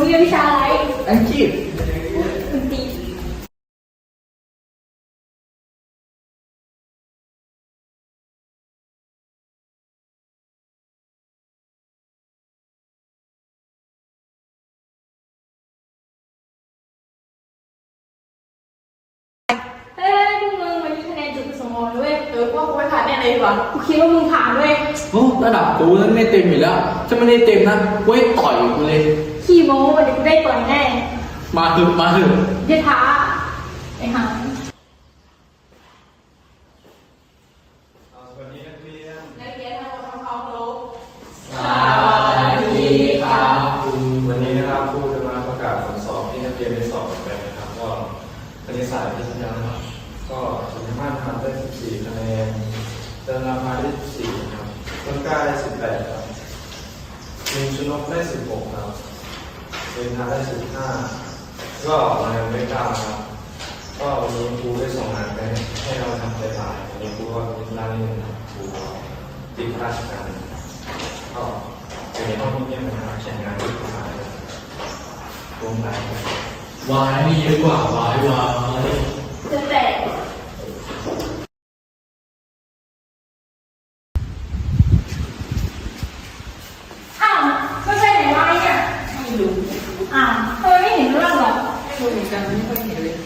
นูเรียนวิชาอะไร อังกฤษดนตรีเฮ้ยพวกมึงวันนี้คะแนนจุดประสงค์ออกด้วยเออว่ากูไม่ผ่านแน่เลยดีกว่ากูคิดว่ามึงผ่านด้วยโอ้ระดับกูนั้นไม่เต็มอยู่แล้วถ้าไม่ได้เต็มนะกูให้ต่อยกูเลย ขี้โม้วันนี้กูได้ต่อยแน่มาเถอะมาเถอะอย่าท้าไอ้หางสวัสดีนักเรียนนักเรียนทั้งหมดทำความเคารพวันนี้นะครับครูจะมาประกาศผลสอบที่นักเรียนได้สอบไปนะครับก็คณิตศาสตร์พิทยานะครับก็สุขภาพทำได้ 14คะแนนเติมราคาได้14ครับต้นกล้าได้ 18ครับมินชุนกได้ 16ครับ เป็นทาได้15ก็มาไม่กล้าครับก็วันนี้ครูได้ส่งงานไปให้เราทำไปถ่ายวันนี้ครูก็มีร้านนี้นะครูติดราชการก็เป็นห้องเงียบนะครับแข่งงานที่ผ่านมารวงไหนวายนี่เยอะกว่าวายวาย จะแตกอ้าวไม่ใช่ไหนวะเนี่ยไม่รู้อ้าวทำไมไม่เห็นเรื่องหรอ ไม่ รู้เหมือนกันไม่ค่อยเห็นเลย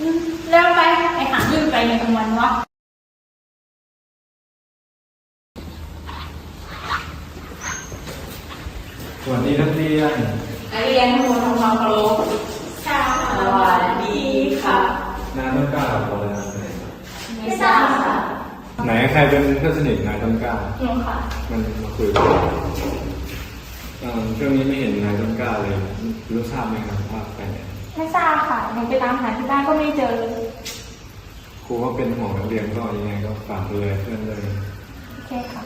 อืมแล้วไปไอ้หางยืนไปในกลางวันวะสวัสดีนักเรียนนักเรียนทั้งหมดทำความเคารพค่ะสวัสดีค่ะนายต้นกล้ากับอะไรนะไหนครับไม่ทราบค่ะไหนใครเป็นเพื่อนสนิทนายต้นกล้าหนูค่ะ มันมาคุยกันเอ่อช่วงนี้ไม่เห็นนายต้นกล้าเลย รู้ทราบไหมครับว่าไปไหน ไม่ทราบค่ะ หนูไปตามหาที่บ้านก็ไม่เจอ ครูว่าเป็นห่วงนักเรียนก็ยังไงก็ฝากดูแลเพื่อนเลยโอเคค่ะ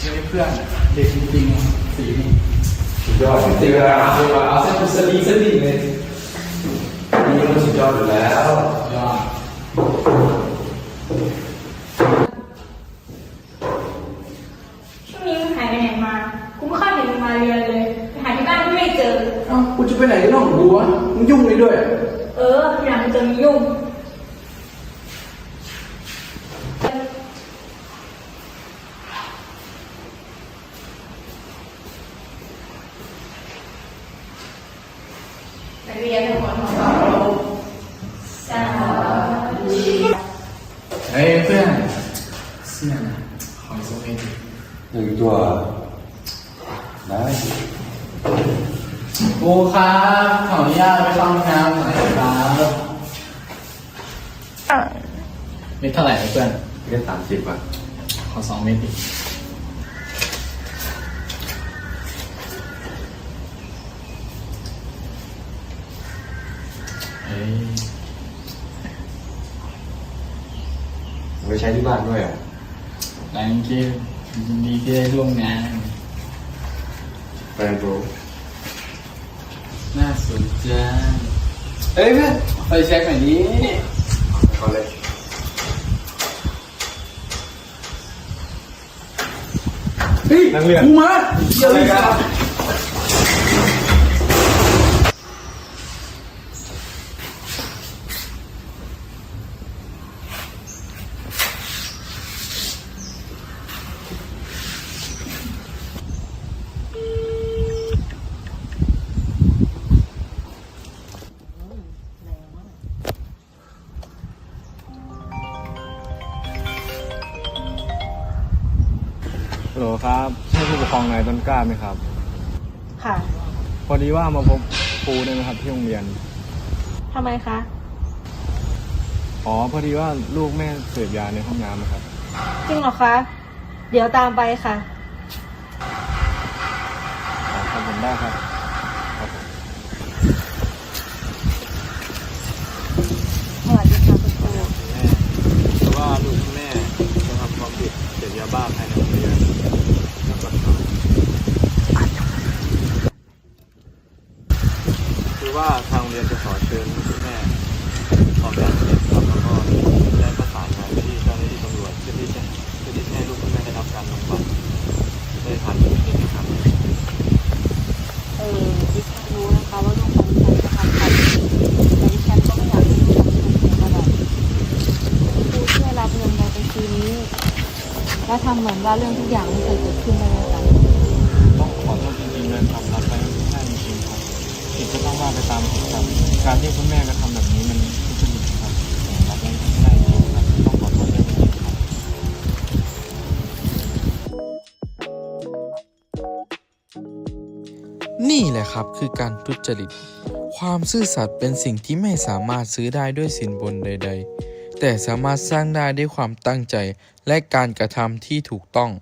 ไม่เพื่อนเด็กจริงๆสีนี่สุดยอดสีเวลาเอาเวลาเอาเส้นสลีสลีเลยนี่มันสุดยอดอยู่แล้ว ยอด ช่วงนี้มึงหายไปไหนมา กูไม่ค่อยเห็นมึงมาเรียนเลยไปหาที่บ้านก็ ไม่เจอ เอ้ากูจะไปไหนก็ต้องของกูวะมึงยุ่งเลยด้วย เออทีหลังมึงจะมียุ่งนักเรียนทุกคนของเราสวัสดีเฮ้ยเพื่อนเสื้อนะขอส่งให้ดิหนึ่งตัวได้ ครูครับขออนุญาตไปเข้าห้องน้ำหน่อยครับเม็ดเท่าไหร่เพื่อนแค่สามสิบอะขอสองเม็ดดิเฮ้ยไปใช้ที่บ้านด้วยอะหลังที่ยินดีที่ได้ร่วมงานแฟนโบร น่าสนใจ เอ้ยเพื่อนไปเช็คหน่อยดิเขาเลยเฮ้ยนักเรียน กูมาเดี๋ยวเลยครับ โหลครับใช่ผู้ปกครองนายต้นกล้าไหมครับ ค่ะ พอดีว่ามาพบครูได้ไหมครับที่โรงเรียน ทำไมคะ อ๋อ พอดีว่าลูกแม่เสพยาในห้องน้ำนะครับ จริงเหรอคะ เดี๋ยวตามไปค่ะขอบคุณได้ครับ สวัสดีค่ะคุณครูแต่ว่าลูกแม่จะทำความผิดเสพยาบ้าภายในโรงเรียนแล้วก็ทำ คือว่าทางเรียนจะขอเชิญคุณแม่ของการเรียนครับแล้วก็ได้ประสานงานที่เจ้าหน้าที่ตำรวจเพื่อที่จะเพื่อที่จะให้ลูกคุณแม่ได้รับการบำบัดได้ผ่านที่นี่นะครับเออดิฉัรู้นะคะว่าลูกของดิฉัจะทำไปแต่ดิฉันก็ไม่อยากให้ลูกของฉันเป็นอะไรครูช่วรับเงินไปคืนี้แล้ทำเหมือนว่าเรื่องทุกอย่างไม่เคยเกิด ขึ้นได้ไหมคะต้องขอโทษจริงๆเลยครับรับไปไม่ได้จริงๆครับผิดก็ต้องว่าไปตามผิดครับการที่คุณแม่ก็ทำแบบนี้มันทุจริตครับรับไม่ได้จริงครับต้องขอโทษด้วยจริงๆครับ นี่แหละครับคือการทุจริต ความซื่อสัตย์เป็นสิ่งที่ไม่สามารถซื้อได้ด้วยสินบนใด ๆ แต่สามารถสร้างได้ด้วยความตั้งใจและการกระทำที่ถูกต้อง